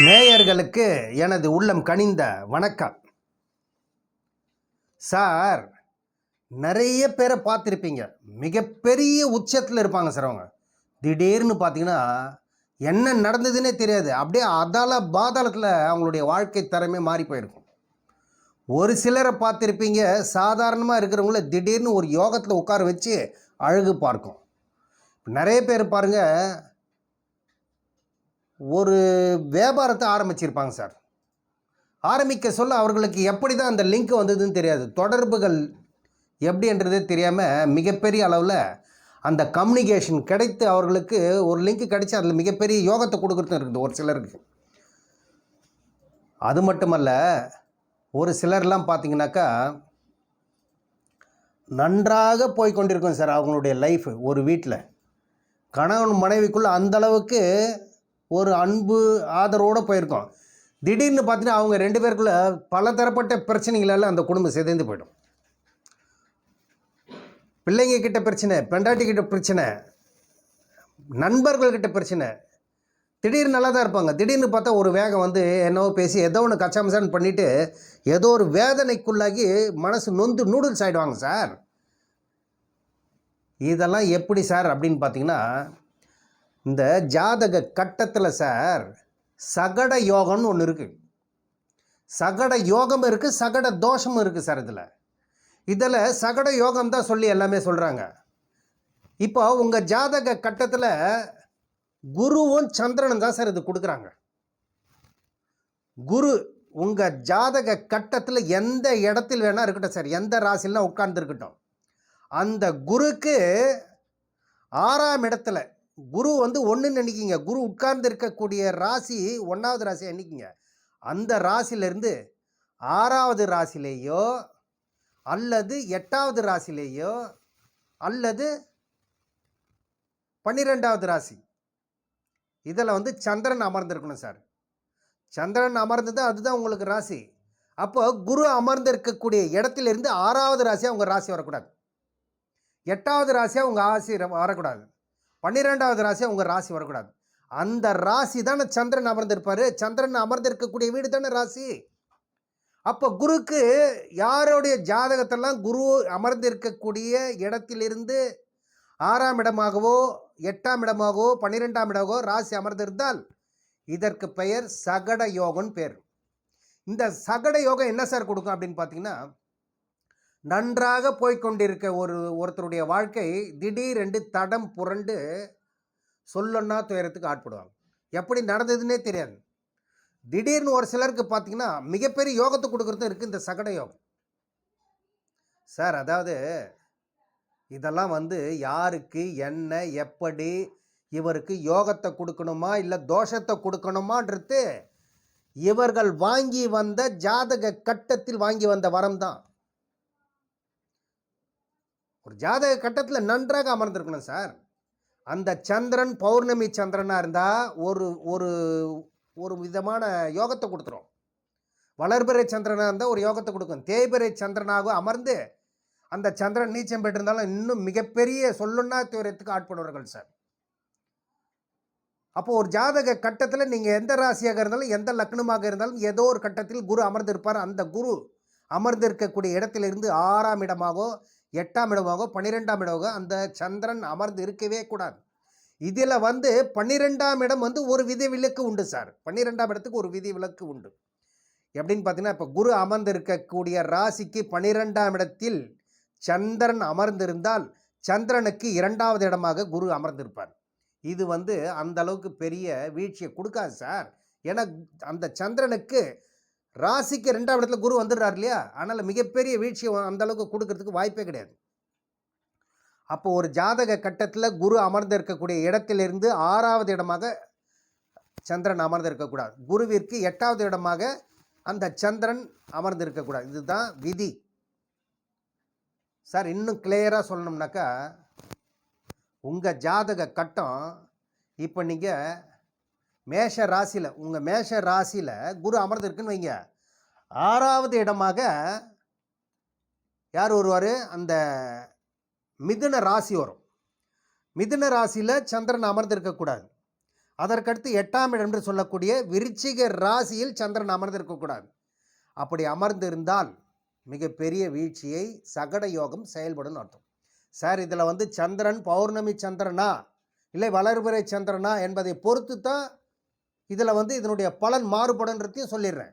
நேயர்களுக்கு எனது உள்ளம் கனிந்த வணக்கம். சார் நிறைய பேரை பார்த்துருப்பீங்க. மிகப்பெரிய உச்சத்தில் இருப்பாங்க சார் அவங்க. திடீர்னு பார்த்தீங்கன்னா என்ன நடந்ததுன்னே தெரியாது. அப்படியே அதால பாதாளத்தில் அவங்களுடைய வாழ்க்கை தரமே மாறி போயிருக்கும் ஒரு சிலரை பார்த்துருப்பீங்க. சாதாரணமாக இருக்கிறவங்கள திடீர்னு ஒரு யோகத்தில் உட்கார வச்சு அழகு பார்க்கும். நிறைய பேர் பாருங்கள் ஒரு வியாபாரத்தை ஆரம்பிச்சிருப்பாங்க சார். ஆரம்பிக்க சொல்ல அவர்களுக்கு எப்படி தான் அந்த லிங்க் வந்ததுன்னு தெரியாது. தொடர்புகள் எப்படின்றதே தெரியாமல் மிகப்பெரிய அளவில் அந்த கம்யூனிகேஷன் கிடைத்து அவர்களுக்கு ஒரு லிங்க் கிடைச்சி அதில் மிகப்பெரிய யோகத்தை கொடுக்குறது இருக்குது ஒரு சிலருக்கு. அது மட்டுமல்ல ஒரு சிலர்லாம் பார்த்தீங்கன்னாக்கா நன்றாக போய் கொண்டிருக்கும் சார் அவங்களுடைய லைஃப் ஒரு வீட்டில் கணவன் மனைவிக்குள்ளே அந்த அளவுக்கு ஒரு அன்பு ஆதரவோடு போயிருக்கோம். திடீர்னு பார்த்தீங்கன்னா அவங்க ரெண்டு பேருக்குள்ள பல தரப்பட்ட பிரச்சனைகளால் அந்த குடும்பம் சிதைந்து போயிடும். பிள்ளைங்க கிட்ட பிரச்சனை பெண்டாட்டி கிட்ட பிரச்சனை நண்பர்கள்கிட்ட பிரச்சனை திடீர்னு நல்லா தான் இருப்பாங்க. திடீர்னு பார்த்தா ஒரு வேகம் வந்து என்னவோ பேசி ஏதோ ஒன்று கச்சாமசான் பண்ணிவிட்டு ஏதோ ஒரு வேதனைக்குள்ளாகி மனசு நொந்து நூடுல்ஸ் ஆகிடுவாங்க சார். இதெல்லாம் எப்படி சார் அப்படின்னு பார்த்தீங்கன்னா இந்த ஜாதக கட்டத்தில் சார் சகட யோகம்னு ஒன்று இருக்குது சகட யோகம் இருக்குது சகட தோஷமும் இருக்குது சார் இதில். இதில் சகட யோகம் தான் சொல்லி எல்லாமே சொல்கிறாங்க இப்போ உங்கள் ஜாதக கட்டத்தில் குருவும் சந்திரனும் தான் சார் இது கொடுக்குறாங்க. குரு உங்கள் ஜாதக கட்டத்தில் எந்த இடத்தில் வேணால் இருக்கட்டும் சார் எந்த ராசிலாம் உட்கார்ந்துருக்கட்டும். அந்த குருக்கு ஆறாம் இடத்துல குரு வந்து ஒன்றுன்னு நினைக்கிங்க குரு உட்கார்ந்து இருக்கக்கூடிய ராசி ஒன்றாவது ராசி நினைக்கிங்க அந்த ராசியிலேருந்து ஆறாவது ராசிலேயோ அல்லது எட்டாவது ராசிலேயோ அல்லது பன்னிரெண்டாவது ராசி. இதில் வந்து சந்திரன் அமர்ந்திருக்கணும் சார். சந்திரன் அமர்ந்தது அதுதான் உங்களுக்கு ராசி. அப்போ குரு அமர்ந்து இருக்கக்கூடிய இடத்திலிருந்து ஆறாவது ராசியாக உங்கள் ராசி வரக்கூடாது. எட்டாவது ராசியாக உங்கள் ஆசி வரக்கூடாது. பன்னிரெண்டாவது ராசியாக உங்கள் ராசி வரக்கூடாது. அந்த ராசி தானே சந்திரன் அமர்ந்திருப்பார். சந்திரன் அமர்ந்திருக்கக்கூடிய வீடு தானே ராசி. அப்போ குருக்கு யாருடைய ஜாதகத்தெல்லாம் குரு அமர்ந்திருக்கக்கூடிய இடத்திலிருந்து ஆறாம் இடமாகவோ எட்டாம் இடமாகவோ பன்னிரெண்டாம் இடமாகவோ ராசி அமர்ந்திருந்தால் இதற்கு பெயர் சகட யோகம்னு பேர். இந்த சகட யோகம் என்ன சார் கொடுக்கும் அப்படின்னு பார்த்தீங்கன்னா நன்றாக போய்கொண்டிருக்க ஒரு ஒருத்தருடைய வாழ்க்கை திடீரென்று தடம் புரண்டு சொல்லொன்னா துயரத்துக்கு ஆட்படுவாங்க. எப்படி நடந்ததுன்னே தெரியாது. திடீர்னு ஒரு சிலருக்கு பார்த்தீங்கன்னா மிகப்பெரிய யோகத்தை கொடுக்குறதும் இருக்குது இந்த சகட யோகம். சார் அதாவது இதெல்லாம் வந்து யாருக்கு என்ன எப்படி இவருக்கு யோகத்தை கொடுக்கணுமா இல்லை தோஷத்தை கொடுக்கணுமான்றது இவர்கள் வாங்கி வந்த ஜாதக கட்டத்தில் வாங்கி வந்த வரம் தான். ஒரு ஜாதக கட்டத்தில் நன்றாக அமர்ந்திருக்கணும் சார். அந்த சந்திரன் பௌர்ணமி சந்திரனாக இருந்தால் ஒரு ஒரு ஒரு விதமான யோகத்தை கொடுத்துரும். வளர்பிறை சந்திரனாக இருந்தால் ஒரு யோகத்தை கொடுக்கும். தேய்பிறை சந்திரனாக அமர்ந்து அந்த சந்திரன் நீச்சம் பெற்றிருந்தாலும் இன்னும் மிகப்பெரிய சொல்லுன்னா துயரத்துக்கு ஆட்படுவார்கள் சார். அப்போது ஒரு ஜாதக கட்டத்தில் நீங்கள் எந்த ராசியாக இருந்தாலும் எந்த லக்னமாக இருந்தாலும் ஏதோ ஒரு கட்டத்தில் குரு அமர்ந்திருப்பார். அந்த குரு அமர்ந்திருக்கக்கூடிய இடத்திலிருந்து ஆறாம் இடமாகவோ எட்டாம் இடமாகவோ பன்னிரெண்டாம் இடமாகவோ அந்த சந்திரன் அமர்ந்து இருக்கவே கூடாது. இதில் வந்து பன்னிரெண்டாம் இடம் வந்து ஒரு விதி விலக்கு உண்டு சார். பன்னிரெண்டாம் இடத்துக்கு ஒரு விதி விலக்கு உண்டு. எப்படின்னு பார்த்தீங்கன்னா இப்போ குரு அமர்ந்திருக்கக்கூடிய ராசிக்கு பன்னிரெண்டாம் இடத்தில் சந்திரன் அமர்ந்திருந்தால் சந்திரனுக்கு இரண்டாவது இடமாக குரு அமர்ந்திருப்பார். இது வந்து அந்த அளவுக்கு பெரிய வீழ்ச்சியை கொடுக்காது சார். ஏன்னா அந்த சந்திரனுக்கு ராசிக்கு ரெண்டாம் இடத்துல குரு வந்துடுறார் இல்லையா? அதனால் மிகப்பெரிய வீழ்ச்சியை அந்தளவுக்கு கொடுக்கறதுக்கு வாய்ப்பே கிடையாது. அப்போ ஒரு ஜாதக கட்டத்தில் குரு அமர்ந்து இருக்கக்கூடிய இடத்திலிருந்து ஆறாவது இடமாக சந்திரன் அமர்ந்து இருக்கக்கூடாது குருவிற்கு எட்டாவது இடமாக அந்த சந்திரன் அமர்ந்து இருக்கக்கூடாது இதுதான் விதி. சார் இன்னும் கிளியராக சொல்லணும்னாக்கா உங்கள் ஜாதக கட்டம் இப்போ நீங்கள் மேஷ ராசியில் உங்கள் மேஷ ராசியில் குரு அமர்ந்திருக்குன்னு வைங்க. ஆறாவது இடமாக யார் வருவார்? அந்த மிதுன ராசி வரும். மிதுன ராசியில் சந்திரன் அமர்ந்திருக்கக்கூடாது அதற்கடுத்து எட்டாம் இடம் என்று சொல்லக்கூடிய விருச்சிக ராசியில் சந்திரன் அமர்ந்திருக்கக்கூடாது அப்படி அமர்ந்திருந்தால் மிகப்பெரிய வீழ்ச்சியை சகட யோகம் செயல்படும் அர்த்தம். சார் இதில் வந்து சந்திரன் பௌர்ணமி சந்திரனா? இல்லை வளர்பிறை சந்திரனா என்பதை பொறுத்து தான் இதில் வந்து இதனுடைய பலன் மாறுபடுன்றதையும் சொல்லிடுறேன்.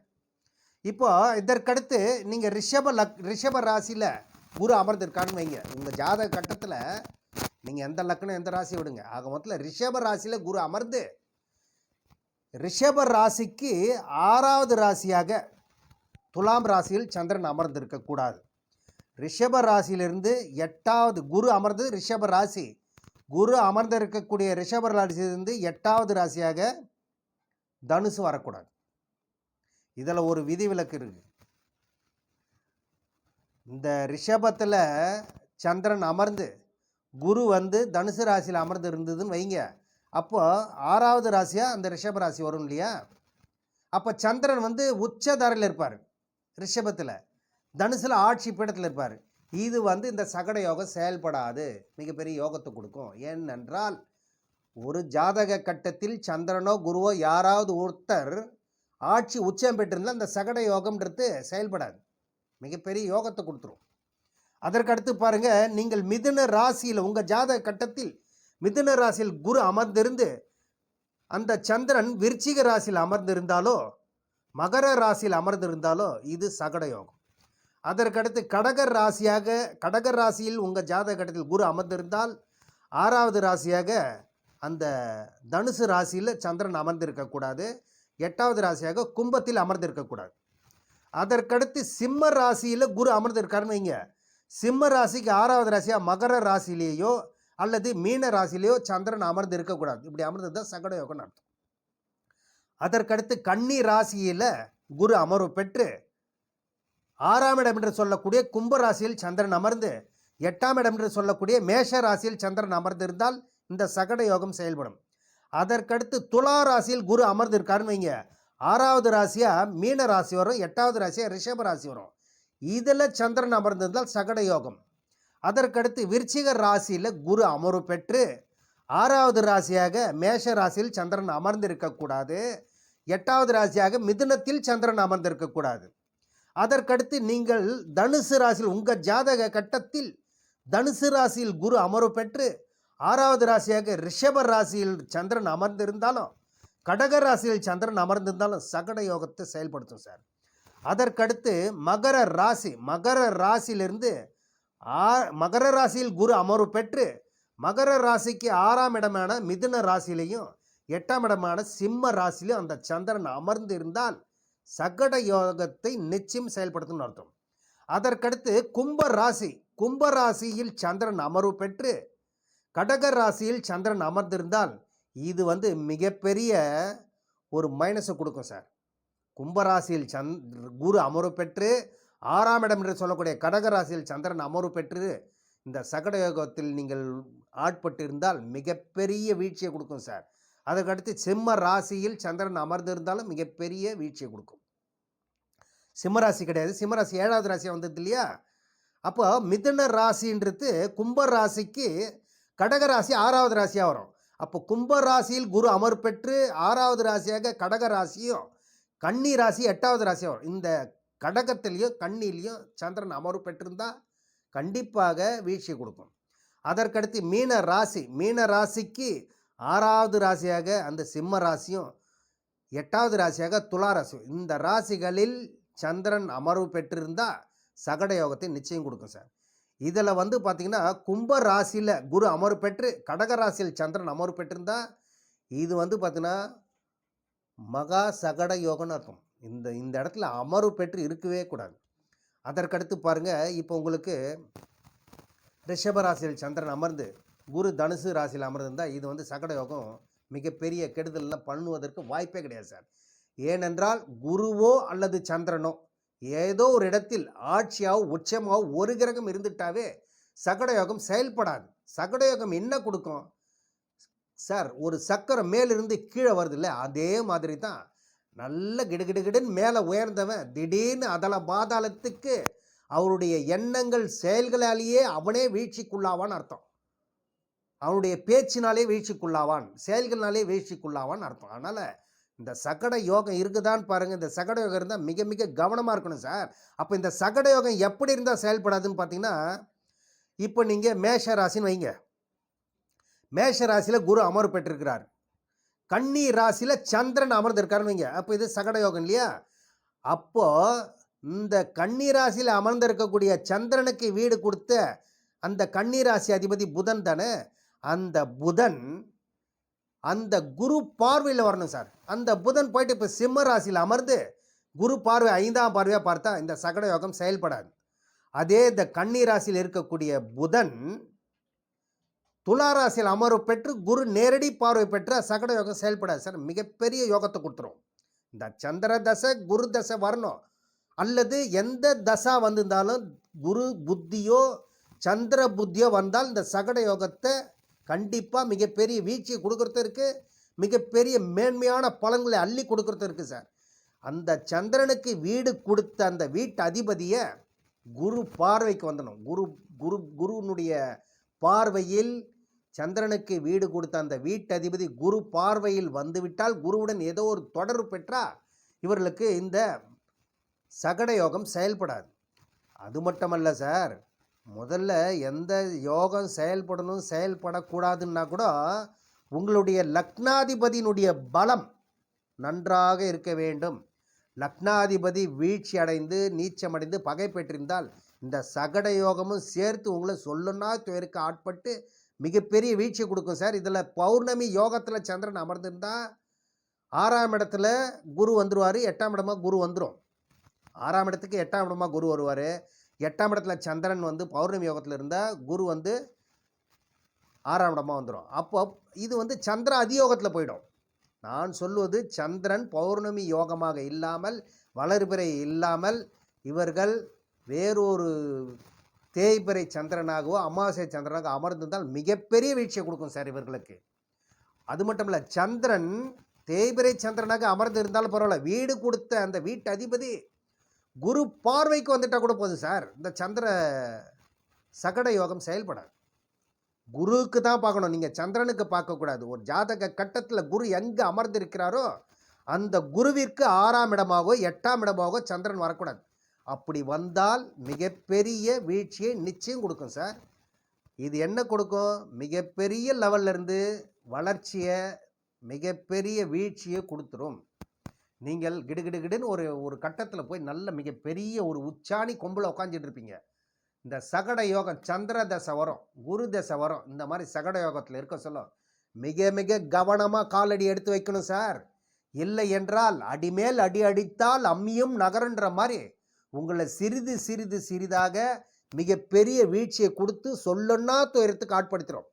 இப்போ இதற்கடுத்து நீங்கள் ரிஷப லக் ரிஷப ராசியில் குரு அமர்ந்திருக்கான்னு வைங்க. உங்கள் ஜாதக கட்டத்தில் நீங்கள் எந்த லக்னம் எந்த ராசி விடுங்க. ஆக மொத்தத்தில் ரிஷப ராசியில் குரு அமர்ந்து ரிஷப ராசிக்கு ஆறாவது ராசியாக துலாம் ராசியில் சந்திரன் அமர்ந்திருக்கக்கூடாது ரிஷப ராசியிலிருந்து எட்டாவது குரு அமர்ந்து ரிஷப ராசி. குரு அமர்ந்திருக்கக்கூடிய ரிஷப ராசியிலிருந்து எட்டாவது ராசியாக தனுசு வரக்கூடாது. இதில் ஒரு விதிவிலக்கு இருக்கு. இந்த ரிஷபத்தில் சந்திரன் அமர்ந்து குரு வந்து தனுசு ராசியில் அமர்ந்து இருந்ததுன்னு வைங்க. அப்போ ஆறாவது ராசியாக அந்த ரிஷப ராசி வரும் இல்லையா? அப்போ சந்திரன் வந்து உச்சதாரில் இருப்பார் ரிஷபத்தில். தனுசில் ஆட்சி பீடத்தில் இருப்பார். இது வந்து இந்த சகட யோகம் செயல்படாது. மிகப்பெரிய யோகத்தை கொடுக்கும். ஏனென்றால் ஒரு ஜாதக கட்டத்தில் சந்திரனோ குருவோ யாராவது ஒருத்தர் ஆட்சி உச்சம் பெற்றிருந்தால் அந்த சகட யோகம்ன்றது செயல்படாது. மிகப்பெரிய யோகத்தை கொடுத்துரும். அதற்கடுத்து பாருங்கள் நீங்கள் மிதுன ராசியில் உங்கள் ஜாதக கட்டத்தில் மிதுன ராசியில் குரு அமர்ந்திருந்து அந்த சந்திரன் விருச்சிக ராசியில் அமர்ந்திருந்தாலோ மகர ராசியில் அமர்ந்திருந்தாலோ இது சகட யோகம். அதற்கடுத்து கடகர் ராசியாக கடகர் ராசியில் உங்கள் ஜாதக கட்டத்தில் குரு அமர்ந்திருந்தால் ஆறாவது ராசியாக அந்த தனுசு ராசியில் சந்திரன் அமர்ந்திருக்கக்கூடாது எட்டாவது ராசியாக கும்பத்தில் அமர்ந்திருக்கக்கூடாது அதற்கடுத்து சிம்ம ராசியில் குரு அமர்ந்திருக்காருன்னு வைங்க. சிம்ம ராசிக்கு ஆறாவது ராசியாக மகர ராசியிலேயோ அல்லது மீன ராசிலேயோ சந்திரன் அமர்ந்து இருக்கக்கூடாது இப்படி அமர்ந்தது சகட யோகம்னு அர்த்தம். அதற்கடுத்து கன்னி ராசியில் குரு அமர்வு பெற்று ஆறாம் இடம் என்று சொல்லக்கூடிய கும்ப ராசியில் சந்திரன் அமர்ந்து எட்டாம் இடம் என்று சொல்லக்கூடிய மேஷ ராசியில் சந்திரன் அமர்ந்திருந்தால் இந்த சகட யோகம் செயல்படும். அதற்கடுத்து துலா ராசியில் குரு அமர்ந்திருக்காருன்னு வைங்க. ஆறாவது ராசியாக மீன ராசி வரும் எட்டாவது ராசியாக ரிஷப ராசி வரும். இதில் சந்திரன் அமர்ந்திருந்தால் சகட யோகம். அதற்கடுத்து விருச்சிக ராசியில் குரு அமர்வு பெற்று ஆறாவது ராசியாக மேஷ ராசியில் சந்திரன் அமர்ந்திருக்கக்கூடாது எட்டாவது ராசியாக மிதுனத்தில் சந்திரன் அமர்ந்திருக்கக்கூடாது அதற்கடுத்து நீங்கள் தனுசு ராசியில் உங்கள் ஜாதக கட்டத்தில் தனுசு ராசியில் குரு அமர்வு பெற்று ஆறாவது ராசியாக ரிஷப ராசியில் சந்திரன் அமர்ந்திருந்தாலும் கடக ராசியில் சந்திரன் அமர்ந்திருந்தாலும் சகட யோகத்தை செயல்படுத்தும் சார். அதற்கடுத்து மகர ராசி மகர ராசியிலிருந்து ஆ மகர ராசியில் குரு அமர்வு பெற்று மகர ராசிக்கு ஆறாம் இடமான மிதுன ராசியிலையும் எட்டாம் இடமான சிம்ம ராசியிலையும் அந்த சந்திரன் அமர்ந்து இருந்தால் சகட யோகத்தை நிச்சயம் செயல்படுத்தும்னு அர்த்தம். அதற்கடுத்து கும்ப ராசி கும்ப ராசியில் சந்திரன் அமர்வு பெற்று கடக ராசியில் சந்திரன் அமர்ந்திருந்தால் இது வந்து மிகப்பெரிய ஒரு மைனஸை கொடுக்கும் சார் கும்பராசியில் சந் குரு அமர்வு பெற்று ஆறாம் இடம் என்று சொல்லக்கூடிய கடக ராசியில் சந்திரன் அமர்வு பெற்று இந்த சகட யோகத்தில் நீங்கள் ஆட்பட்டு இருந்தால் மிகப்பெரிய வீழ்ச்சியை கொடுக்கும் சார் அதற்கடுத்து சிம்ம ராசியில் சந்திரன் அமர்ந்திருந்தாலும் மிகப்பெரிய வீழ்ச்சியை கொடுக்கும். சிம்மராசி கிடையாது. சிம்மராசி ஏழாவது ராசியாக வந்தது இல்லையா? அப்போ மிதுன ராசின்றது கும்ப ராசிக்கு கடக ராசி ஆறாவது ராசியாக வரும். அப்போ கும்ப ராசியில் குரு அமர் பெற்று ஆறாவது ராசியாக கடக ராசியும் கன்னி ராசி எட்டாவது ராசியாக வரும். இந்த கடகத்திலையும் கண்ணிலையும் சந்திரன் அமர்வு பெற்றிருந்தால் கண்டிப்பாக வீழ்ச்சி கொடுக்கும். அதற்கடுத்து மீன ராசி மீன ராசிக்கு ஆறாவது ராசியாக அந்த சிம்ம ராசியும் எட்டாவது ராசியாக துலா ராசியும். இந்த ராசிகளில் சந்திரன் அமர்வு பெற்றிருந்தால் சகட யோகத்தை நிச்சயம் கொடுக்கும் சார். இதில் வந்து பார்த்திங்கன்னா கும்ப ராசியில் குரு அமர்வு பெற்று கடக ராசியில் சந்திரன் அமர்வு பெற்றிருந்தா இது வந்து பார்த்திங்கன்னா மகா சகட யோகம்னு அர்த்தம். இந்த இந்த இடத்துல அமர்வு பெற்று இருக்கவே கூடாது. அதற்கடுத்து பாருங்கள் இப்போ உங்களுக்கு ரிஷப ராசியில் சந்திரன் அமர்ந்து குரு தனுசு ராசியில் அமர்ந்திருந்தால் இது வந்து சகட யோகம் மிகப்பெரிய கெடுதல்லாம் பண்ணுவதற்கு வாய்ப்பே கிடையாது சார். ஏனென்றால் குருவோ அல்லது சந்திரனோ ஏதோ ஒரு இடத்தில் ஆட்சியாவோ உச்சமாவோ ஒரு கிரகம் இருந்துட்டாவே சகட யோகம் செயல்படாது. சகடயோகம் என்ன கொடுக்கும்? சார் ஒரு சக்கரம் மேலிருந்து கீழே வருது இல்லை அதே மாதிரி தான். நல்ல கிடுகிடுகிடுன்னு மேலே உயர்ந்தவன் திடீர்னு அதல பாதாளத்துக்கு அவருடைய எண்ணங்கள் செயல்களாலேயே அவனே வீழ்ச்சிக்குள்ளாவான்னு அர்த்தம். அவனுடைய பேச்சினாலே வீழ்ச்சிக்குள்ளாவான் செயல்கள்னாலே வீழ்ச்சிக்குள்ளாவான் அர்த்தம். அதனால் இந்த சகட யோகம் இருக்குதான்னு பாருங்கள் இந்த சகட யோகம் இருந்தால் மிக மிக கவனமாக இருக்கணும் சார். அப்போ இந்த சகட யோகம் எப்படி இருந்தால் செயல்படாதுன்னு பார்த்தீங்கன்னா இப்போ நீங்கள் மேஷ ராசின்னு வைங்க. மேஷ ராசியில் குரு அமர்வு பெற்றிருக்கிறார். கன்னி ராசியில் சந்திரன் அமர்ந்திருக்காருன்னு வைங்க. அப்போ இது சகட யோகம் இல்லையா? அப்போது இந்த கன்னி ராசியில் அமர்ந்திருக்கக்கூடிய சந்திரனுக்கு வீடு கொடுத்த அந்த கன்னி ராசி அதிபதி புதன் தானே. அந்த புதன் அந்த குரு பார்வையில் வரணும் சார். அந்த புதன் போயிட்டு இப்போ சிம்ம ராசியில் அமர்ந்து குரு பார்வை ஐந்தாம் பார்வையாக பார்த்தா இந்த சகட யோகம் செயல்படாது. அதே இந்த கன்னி ராசியில் இருக்கக்கூடிய புதன் துலா ராசியில் அமர்வு பெற்று குரு நேரடி பார்வை பெற்ற சகட யோகம் செயல்படாது சார். மிகப்பெரிய யோகத்தை கொடுத்துரும். இந்த சந்திர தசை குரு தசை வரணும். அல்லது எந்த தசா வந்திருந்தாலும் குரு புத்தியோ சந்திர புத்தியோ வந்தால் இந்த சகட யோகத்தை கண்டிப்பாக மிகப்பெரிய வீழ்ச்சியை கொடுக்குறது இருக்குது மிகப்பெரிய மேன்மையான பழங்களை அள்ளி கொடுக்குறது இருக்குது சார். அந்த சந்திரனுக்கு வீடு கொடுத்த அந்த வீட்டு அதிபதியை குரு பார்வைக்கு வந்தனும் குரு குரு குருனுடைய பார்வையில் சந்திரனுக்கு வீடு கொடுத்த அந்த வீட்டு அதிபதி குரு பார்வையில் வந்துவிட்டால் குருவுடன் ஏதோ ஒரு தொடர்பு பெற்றால் இவர்களுக்கு இந்த சகட யோகம் செயல்படாது. அது மட்டுமல்ல சார். முதல்ல எந்த யோகம் செயல்படணும் செயல்படக்கூடாதுன்னா கூட உங்களுடைய லக்னாதிபதியினுடைய பலம் நன்றாக இருக்க வேண்டும். லக்னாதிபதி வீழ்ச்சி அடைந்து நீச்சமடைந்து பகை பெற்றிருந்தால் இந்த சகட யோகமும் சேர்த்து உங்களை சொல்லுன்னா துயருக்கு ஆட்பட்டு மிகப்பெரிய வீழ்ச்சி கொடுக்கும் சார். இதில் பௌர்ணமி யோகத்தில் சந்திரன் அமர்ந்திருந்தால் ஆறாம் இடத்துல குரு வந்துருவார் எட்டாம் இடமாக குரு வந்துடும் ஆறாம் இடத்துக்கு எட்டாம் இடமாக குரு வருவார். எட்டாம் இடத்துல சந்திரன் வந்து பௌர்ணமி யோகத்தில் இருந்தால் குரு வந்து ஆறாம் இடமாக வந்துடும் அப்போ இது வந்து சந்திர அதியோகத்தில் போயிடும். நான் சொல்வது சந்திரன் பௌர்ணமி யோகமாக இல்லாமல் வளர்பிறை இல்லாமல் இவர்கள் வேறொரு தேய்பிறை சந்திரனாகவோ அமாவாசை சந்திரனாக அமர்ந்திருந்தால் மிகப்பெரிய வீழ்ச்சியை கொடுக்கும் சார் இவர்களுக்கு. அது மட்டும் இல்லை சந்திரன் தேய்பிறை சந்திரனாக அமர்ந்து இருந்தாலும் பரவாயில்ல. வீடு கொடுத்த அந்த வீட்டு அதிபதி குரு பார்வைக்கு வந்துட்டால் கூட போதும் சார். இந்த சந்திர சகட யோகம் செயல்படாது. குருவுக்கு தான் பார்க்கணும். நீங்கள் சந்திரனுக்கு பார்க்கக்கூடாது ஒரு ஜாதக கட்டத்தில் குரு எங்கே அமர்ந்திருக்கிறாரோ அந்த குருவிற்கு ஆறாம் இடமாகவோ எட்டாம் இடமாகவோ சந்திரன் வரக்கூடாது. அப்படி வந்தால் மிகப்பெரிய வீழ்ச்சியை நிச்சயம் கொடுக்கும் சார். இது என்ன கொடுக்கும்? மிகப்பெரிய லெவல்ல இருந்து வளர்ச்சியை மிகப்பெரிய வீழ்ச்சியை கொடுத்துரும். நீங்கள் கிடுகிடுகிடுன்னு ஒரு ஒரு கட்டத்தில் போய் நல்ல மிகப்பெரிய ஒரு உச்சாணி கொம்பில் உட்காந்துட்டு இருப்பீங்க. இந்த சகட யோகம் சந்திர தசை வரும் குரு தசை வரும் இந்த மாதிரி சகட யோகத்தில் இருக்க சொல்ல மிக மிக கவனமாக காலடி எடுத்து வைக்கணும் சார். இல்லை என்றால் அடிமேல் அடி அடித்தால் அம்மியும் நகருன்ற மாதிரி உங்களை சிறிது சிறிது சிறிதாக மிகப்பெரிய வீழ்ச்சியை கொடுத்து சொல்லுன்னா துயரத்துக்கு ஆட்படுத்துகிறோம்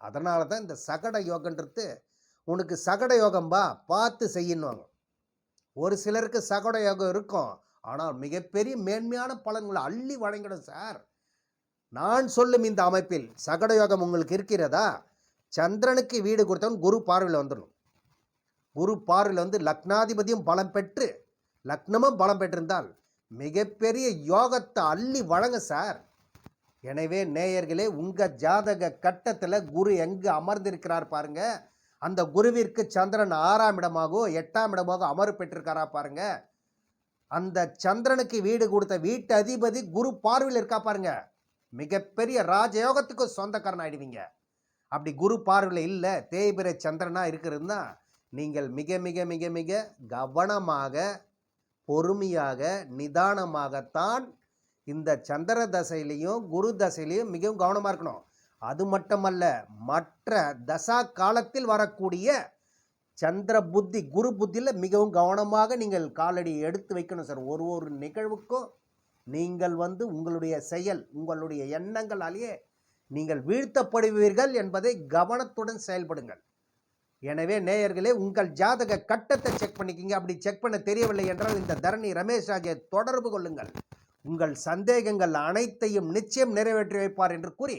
அதனால தான் இந்த சகட யோகன்றது உனக்கு சகட யோகம்பா பார்த்து செய்யணுவாங்க ஒரு சிலருக்கு சகட யோகம் இருக்கும். ஆனால் மிகப்பெரிய மேன்மையான பலன்களை அள்ளி வழங்கிடும் சார். நான் சொல்லும் இந்த அமைப்பில் சகட யோகம் உங்களுக்கு இருக்கிறதா? சந்திரனுக்கு வீடு கொடுத்தவன் குரு பார்வையில் வந்துடணும். குரு பார்வையில் வந்து லக்னாதிபதியும் பலம் பெற்று லக்னமும் பலம் பெற்றிருந்தால் மிகப்பெரிய யோகத்தை அள்ளி வழங்க சார். எனவே நேயர்களே உங்கள் ஜாதக கட்டத்தில் குரு எங்கே அமர்ந்திருக்கிறார் பாருங்கள் அந்த குருவிற்கு சந்திரன் ஆறாம் இடமாகவோ எட்டாம் இடமாகவோ அமர்வு பெற்றிருக்காரா பாருங்க. அந்த சந்திரனுக்கு வீடு கொடுத்த வீட்டு அதிபதி குரு பார்வையில் இருக்கா பாருங்க. மிகப்பெரிய ராஜயோகத்துக்கு சொந்தக்காரன் ஆயிடுவீங்க அப்படி குரு பார்வையில் இல்லை தேய்பிர சந்திரனாக இருக்கிறதுனா நீங்கள் மிக மிக மிக மிக கவனமாக பொறுமையாக நிதானமாகத்தான் இந்த சந்திர தசையிலையும் குரு தசையிலையும் மிகவும் கவனமாக இருக்கணும். அது மட்டுமல்ல மற்ற தசா காலத்தில் வரக்கூடிய சந்திர புத்தி குரு புத்தியில் மிகவும் கவனமாக நீங்கள் காலடி எடுத்து வைக்கணும் சார். ஒரு ஒரு நிகழ்வுக்கும் நீங்கள் வந்து உங்களுடைய செயல் உங்களுடைய எண்ணங்களாலேயே நீங்கள் வீழ்த்தப்படுவீர்கள் என்பதை கவனத்துடன் செயல்படுங்கள். எனவே நேயர்களே உங்கள் ஜாதக கட்டத்தை செக் பண்ணிக்கிங்க. அப்படி செக் பண்ண தெரியவில்லை என்றால் இந்த தரணி ரமேஷ் ஆகிய தொடர்பு கொள்ளுங்கள். உங்கள் சந்தேகங்கள் அனைத்தையும் நிச்சயம் நிறைவேற்றி வைப்பார் என்று கூறி